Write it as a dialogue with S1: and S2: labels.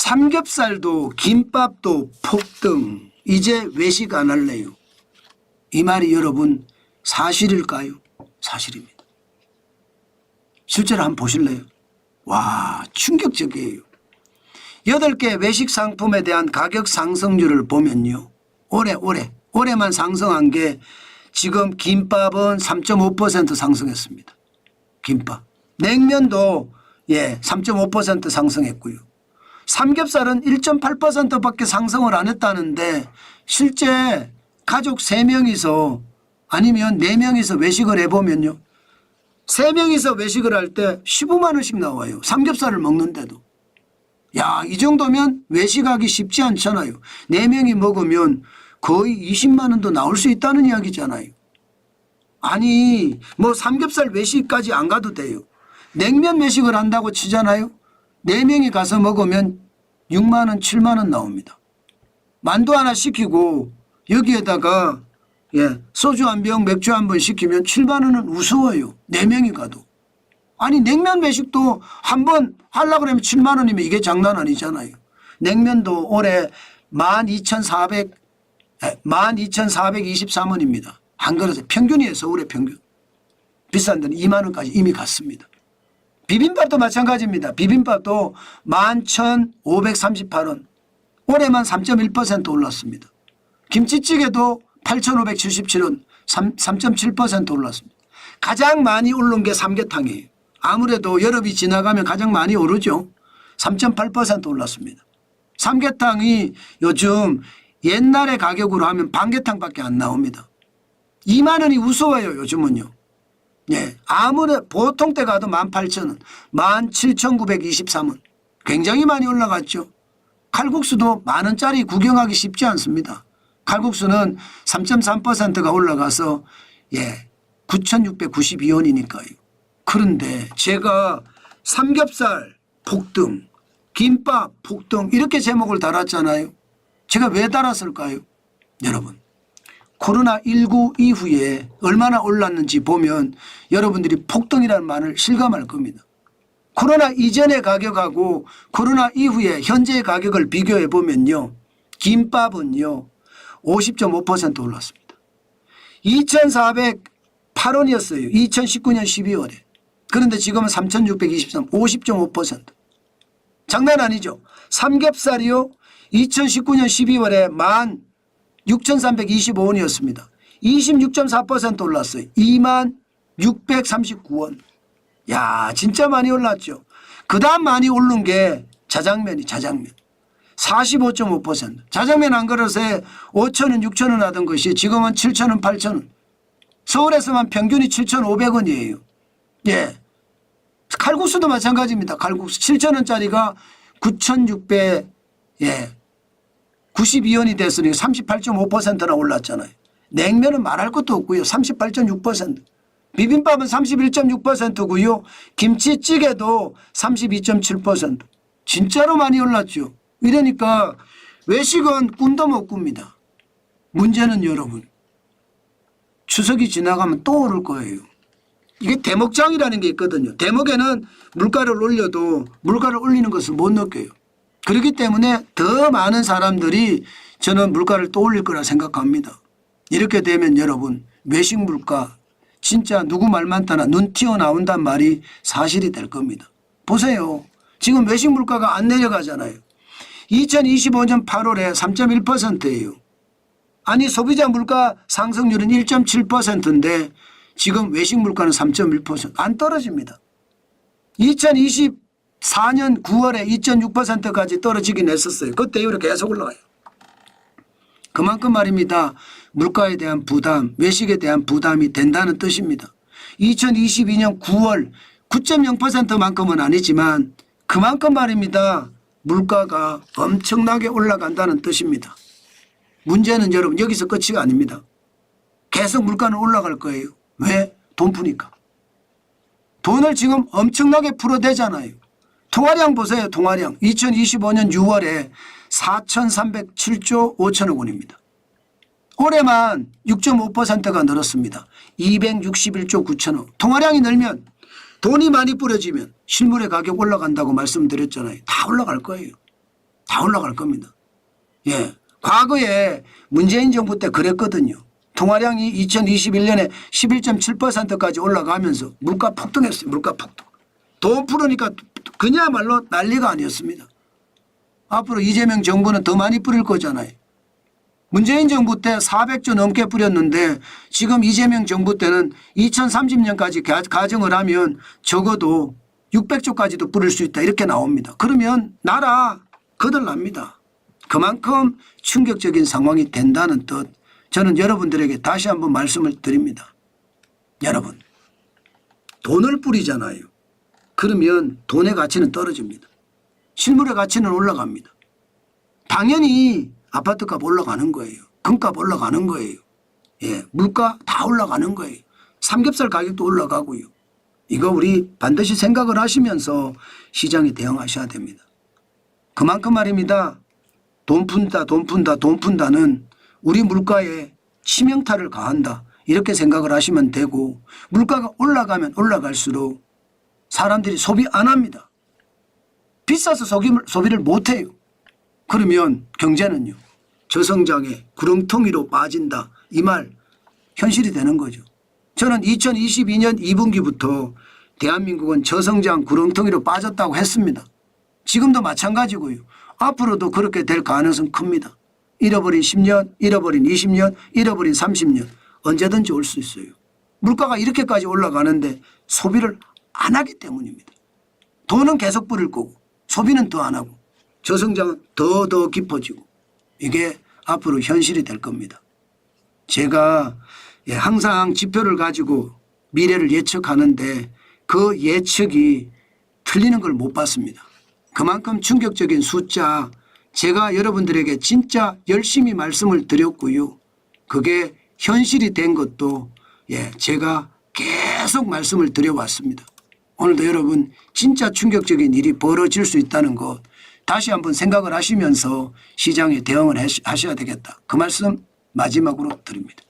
S1: 삼겹살도 김밥도 폭등 이제 외식 안 할래요. 이 말이 여러분 사실일까요? 사실입니다. 실제로 한번 보실래요? 와 충격적이에요. 여덟 개 외식 상품에 대한 가격 상승률을 보면요. 올해 올해 올해만 상승한 게 지금 김밥은 3.5% 상승했습니다. 김밥. 냉면도 예, 3.5% 상승했고요. 삼겹살은 1.8%밖에 상승을 안 했다는데 실제 가족 3명이서 아니면 4명이서 외식을 해보면요. 3명이서 외식을 할 때 15만 원씩 나와요. 삼겹살을 먹는데도. 야, 이 정도면 외식하기 쉽지 않잖아요. 4명이 먹으면 거의 20만 원도 나올 수 있다는 이야기잖아요. 아니, 뭐 삼겹살 외식까지 안 가도 돼요. 냉면 외식을 한다고 치잖아요. 4명이 가서 먹으면 6만 원, 7만 원 나옵니다. 만두 하나 시키고 여기에다가 예, 소주 한 병, 맥주 한 번 시키면 7만 원은 우스워요. 4명이 가도. 아니 냉면 외식도 한 번 하려고 그러면 7만 원이면 이게 장난 아니잖아요. 냉면도 올해 12,400 12,423원입니다. 한 그릇에 평균이에요. 서울의 평균. 비싼 데는 2만 원까지 이미 갔습니다. 비빔밥도 마찬가지입니다. 비빔밥도 11,538원. 올해만 3.1% 올랐습니다. 김치찌개도 8,577원, 3.7% 올랐습니다. 가장 많이 오른 게 삼계탕이에요. 아무래도 여름이 지나가면 가장 많이 오르죠. 3.8% 올랐습니다. 삼계탕이 요즘 옛날의 가격으로 하면 반계탕밖에 안 나옵니다. 2만 원이 우스워요, 요즘은요. 예. 아무래 보통 때 가도 18,000원, 17,923원. 굉장히 많이 올라갔죠. 칼국수도 만 원짜리 구경하기 쉽지 않습니다. 칼국수는 3.3%가 올라가서 예, 9,692원이니까요. 그런데 제가 삼겹살 폭등, 김밥 폭등 이렇게 제목을 달았잖아요. 제가 왜 달았을까요? 여러분. 코로나19 이후에 얼마나 올랐는지 보면 여러분들이 폭등이라는 말을 실감할 겁니다. 코로나 이전의 가격하고 코로나 이후에 현재의 가격을 비교해 보면요. 김밥은요. 50.5% 올랐습니다. 2,408원이었어요. 2019년 12월에. 그런데 지금은 3,623, 50.5%. 장난 아니죠. 삼겹살이요. 2019년 12월에 16,325원이었습니다. 26.4% 올랐어요. 2만 639원. 야, 진짜 많이 올랐죠. 그 다음 많이 오른 게 자장면이 자장면. 45.5%. 자장면 한 그릇에 5천원, 6천원 하던 것이 지금은 7천원, 8천원. 서울에서만 평균이 7,500원이에요. 예. 칼국수도 마찬가지입니다. 칼국수 7천원짜리가 9,600, 예. 92원이 됐으니 38.5%나 올랐잖아요. 냉면은 말할 것도 없고요. 38.6%. 비빔밥은 31.6%고요. 김치찌개도 32.7%. 진짜로 많이 올랐죠. 이러니까 외식은 꿈도 못 꿉니다. 문제는 여러분 추석이 지나가면 또 오를 거예요. 이게 대목장이라는 게 있거든요. 대목에는 물가를 올려도 물가를 올리는 것을 못 느껴요. 그렇기 때문에 더 많은 사람들이 저는 물가를 또 올릴 거라 생각합니다. 이렇게 되면 여러분 외식 물가 진짜 누구 말만 따나 눈 튀어나온단 말이 사실이 될 겁니다. 보세요. 지금 외식 물가가 안 내려가잖아요. 2025년 8월에 3.1%예요. 아니 소비자 물가 상승률은 1.7%인데 지금 외식 물가는 3.1%안 떨어집니다. 2024년 9월에 2.6%까지 떨어지긴 했었어요. 그때 이후로 계속 올라가요. 그만큼 말입니다. 물가에 대한 부담, 외식에 대한 부담이 된다는 뜻입니다. 2022년 9월 9.0%만큼은 아니지만 그만큼 말입니다. 물가가 엄청나게 올라간다는 뜻입니다. 문제는 여러분 여기서 끝이 아닙니다. 계속 물가는 올라갈 거예요. 왜? 돈 푸니까. 돈을 지금 엄청나게 풀어대잖아요. 통화량 보세요. 통화량. 2025년 6월에 4,307조 5천억 원입니다. 올해만 6.5%가 늘었습니다. 261조 9천억. 통화량이 늘면 돈이 많이 뿌려지면 실물의 가격 올라간다고 말씀드렸잖아요. 다 올라갈 거예요. 다 올라갈 겁니다. 예. 과거에 문재인 정부 때 그랬거든요. 통화량이 2021년에 11.7%까지 올라가면서 물가 폭등했어요. 물가 폭등. 돈 풀으니까 그냐말로 난리가 아니었습니다. 앞으로 이재명 정부는 더 많이 뿌릴 거잖아요. 문재인 정부 때 400조 넘게 뿌렸는데 지금 이재명 정부 때는 2030년까지 가정을 하면 적어도 600조까지도 뿌릴 수 있다 이렇게 나옵니다. 그러면 나라 거덜납니다. 그만큼 충격적인 상황이 된다는 뜻 저는 여러분들에게 다시 한번 말씀을 드립니다. 여러분 돈을 뿌리잖아요. 그러면 돈의 가치는 떨어집니다. 실물의 가치는 올라갑니다. 당연히 아파트값 올라가는 거예요. 금값 올라가는 거예요. 예, 물가 다 올라가는 거예요. 삼겹살 가격도 올라가고요. 이거 우리 반드시 생각을 하시면서 시장에 대응하셔야 됩니다. 그만큼 말입니다. 돈 푼다, 돈 푼다, 돈 푼다는 우리 물가에 치명타를 가한다. 이렇게 생각을 하시면 되고 물가가 올라가면 올라갈수록 사람들이 소비 안 합니다. 비싸서 소비를, 소비를 못 해요. 그러면 경제는요. 저성장에 구렁텅이로 빠진다. 이 말 현실이 되는 거죠. 저는 2022년 2분기부터 대한민국은 저성장 구렁텅이로 빠졌다고 했습니다. 지금도 마찬가지고요. 앞으로도 그렇게 될 가능성 큽니다. 잃어버린 10년, 잃어버린 20년, 잃어버린 30년 언제든지 올 수 있어요. 물가가 이렇게까지 올라가는데 소비를 안 하기 때문입니다. 돈은 계속 뿌릴 거고 소비는 더 안 하고 저성장은 더 더 깊어지고 이게 앞으로 현실이 될 겁니다. 제가 예, 항상 지표를 가지고 미래를 예측하는데 그 예측이 틀리는 걸 못 봤습니다. 그만큼 충격적인 숫자 제가 여러분들에게 진짜 열심히 말씀을 드렸고요. 그게 현실이 된 것도 예, 제가 계속 말씀을 드려왔습니다. 오늘도 여러분 진짜 충격적인 일이 벌어질 수 있다는 것 다시 한번 생각을 하시면서 시장에 대응을 하셔야 되겠다. 그 말씀 마지막으로 드립니다.